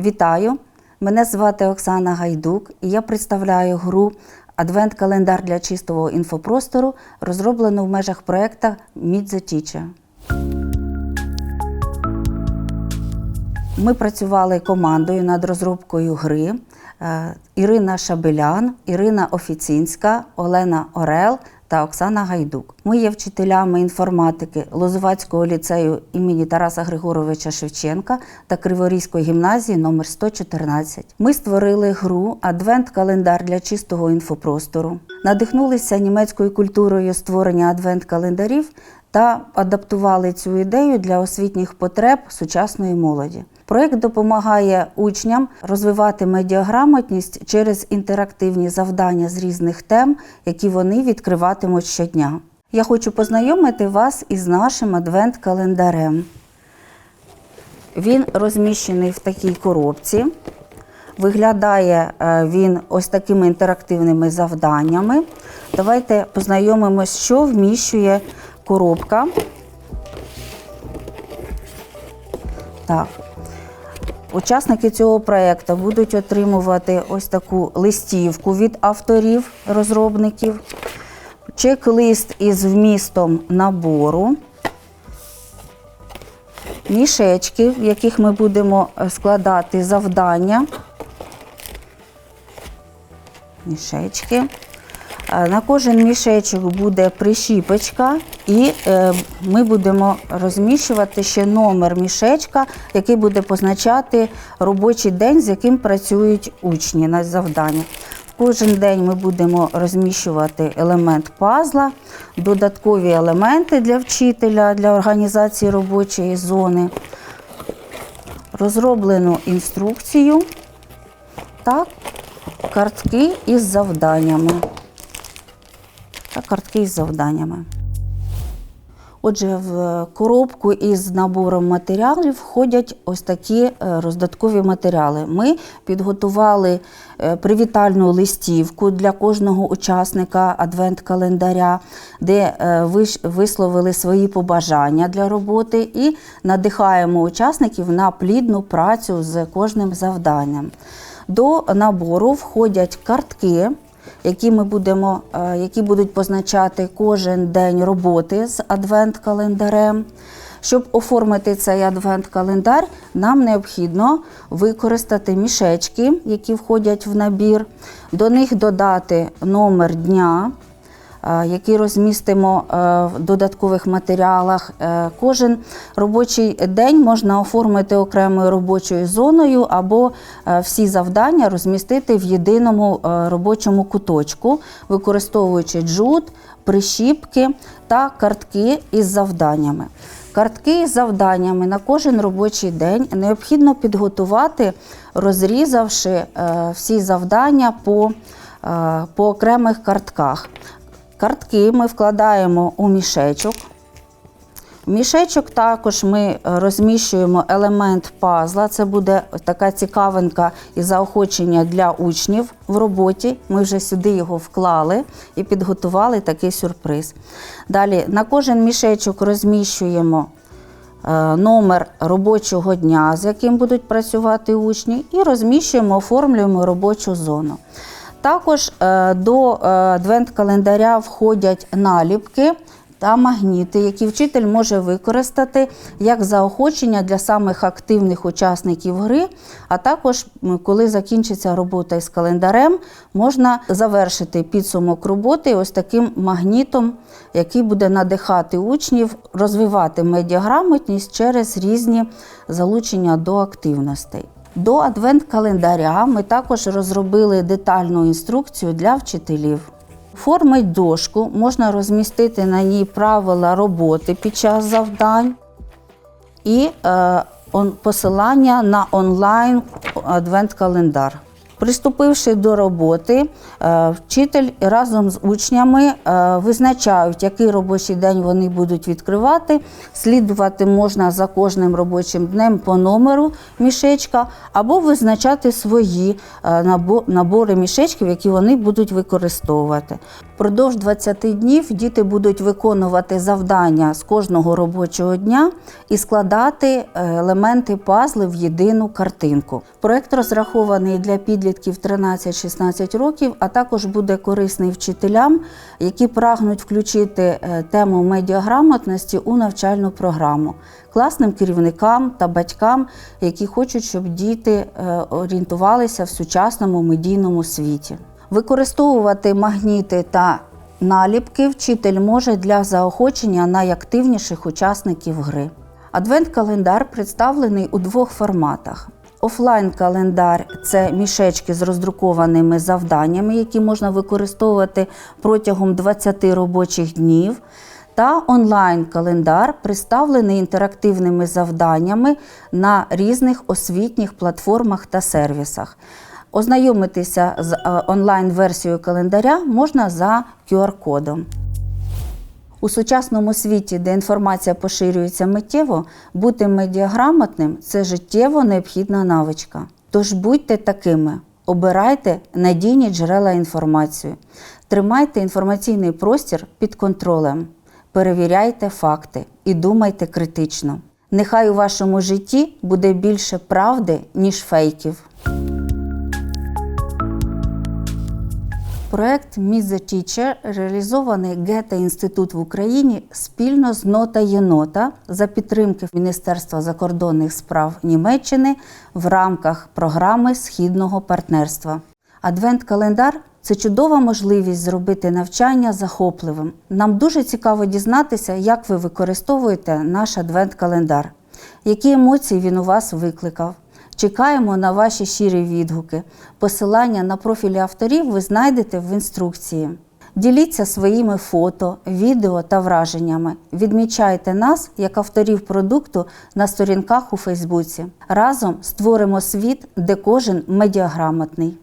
Вітаю! Мене звати Оксана Гайдук і я представляю гру Адвент-календар для чистого інфопростору, розроблену в межах проекту Meet the. Ми працювали командою над розробкою гри. Е, Ірина Шабелян, Ірина Офіцінська, Олена Орел та Оксана Гайдук. Ми є вчителями інформатики Лозувацького ліцею імені Тараса Григоровича Шевченка та Криворізької гімназії номер 114. Ми створили гру Адвент-календар для чистого інфопростору. Надихнулися німецькою культурою створення адвент-календарів та адаптували цю ідею для освітніх потреб сучасної молоді. Проект допомагає учням розвивати медіаграмотність через інтерактивні завдання з різних тем, які вони відкриватимуть щодня. Я хочу познайомити вас із нашим адвент-календарем. Він розміщений в такій коробці. Виглядає е, він ось такими інтерактивними завданнями. Давайте познайомимось, що вміщує коробка. Так. Учасники цього проєкту будуть отримувати ось таку листівку від авторів, розробників, чек-лист із вмістом набору, мішечки, в яких ми будемо е, складати завдання. Мішечки. Е, На кожен мішечок буде прищіпочка, і е, ми будемо розміщувати ще номер мішечка, який буде позначати робочий день, з яким працюють учні на завдання. Кожен день ми будемо розміщувати елемент пазла, додаткові елементи для вчителя для організації робочої зони, розроблену інструкцію та картки із завданнями картки із завданнями. Отже, в коробку із набором матеріалів входять ось такі е, роздаткові матеріали. Ми підготували е, привітальну листівку для кожного учасника адвент-календаря, де е, висловили свої побажання для роботи і надихаємо учасників на плідну працю з кожним завданням. До набору входять картки які ми будемо, е, які будуть позначати кожен день роботи з адвент-календарем. Щоб оформити цей адвент-календар, нам необхідно використати мішечки, які входять в набір, до них додати номер дня, е, який розмістимо е, в додаткових матеріалах. Е, Кожен робочий день можна оформити окремою робочою зоною або всі завдання розмістити в єдиному робочому куточку, використовуючи джут, прищіпки та картки із завданнями. Картки із завданнями на кожен робочий день необхідно підготувати, розрізавши всі завдання по, по окремих картках. Картки ми вкладаємо у мішечок. В мішечок також ми розміщуємо елемент пазла. Це буде така цікавинка і заохочення для учнів в роботі. Ми вже сюди його вклали і підготували такий сюрприз. Далі на кожен мішечок розміщуємо е, номер робочого дня, з яким будуть працювати учні, і розміщуємо, оформлюємо робочу зону. Також е, до е, адвент-календаря входять наліпки та магніти, які вчитель може використати як заохочення для самих активних учасників гри. А також, коли закінчиться робота із календарем, можна завершити підсумок роботи ось таким магнітом, який буде надихати учнів, розвивати медіаграмотність через різні залучення до активностей. До адвент-календаря ми також розробили детальну інструкцію для вчителів. Формить дошку, можна розмістити на ній правила роботи під час завдань і е, посилання на онлайн адвент-календар. Приступивши до роботи, е, вчитель разом з учнями е, визначають, який робочий день вони будуть відкривати. Слідувати можна за кожним робочим днем по номеру мішечка, або визначати свої е, набори мішечків, які вони будуть використовувати. Впродовж 20 днів діти будуть виконувати завдання з кожного робочого дня і складати елементи пазли в єдину картинку. Проект розрахований для підлітків 13-16 років, а також буде корисний вчителям, які прагнуть включити е, тему медіаграмотності у навчальну програму, класним керівникам та батькам, які хочуть, щоб діти е, орієнтувалися в сучасному медійному світі. Використовувати магніти та наліпки вчитель може для заохочення найактивніших учасників гри. Адвент-календар представлений у двох форматах. Офлайн-календар це мішечки з роздрукованими завданнями, які можна використовувати протягом 20 робочих днів. Та онлайн-календар представлений інтерактивними завданнями на різних освітніх платформах та сервісах. Ознайомитися з е, онлайн-версією календаря можна за QR-кодом. У сучасному світі, де інформація поширюється миттєво, бути медіаграмотним це життєво необхідна навичка. Тож будьте такими, обирайте надійні джерела інформації, тримайте інформаційний простір під контролем, перевіряйте факти і думайте критично. Нехай у вашому житті буде більше правди, ніж фейків. Проект Meet the Teacher реалізований Гете інститут в Україні спільно з Нота Єнота за підтримки Міністерства закордонних справ Німеччини в рамках програми Східного партнерства. Адвент-календар це чудова можливість зробити навчання захопливим. Нам дуже цікаво дізнатися, як ви використовуєте наш адвент-календар, які емоції він у вас викликав. Чекаємо на ваші щирі відгуки. Посилання на профілі авторів ви знайдете в інструкції. Діліться своїми фото, відео та враженнями. Відмічайте нас як авторів продукту на сторінках у Фейсбуці. Разом створимо світ, де кожен медіаграмотний.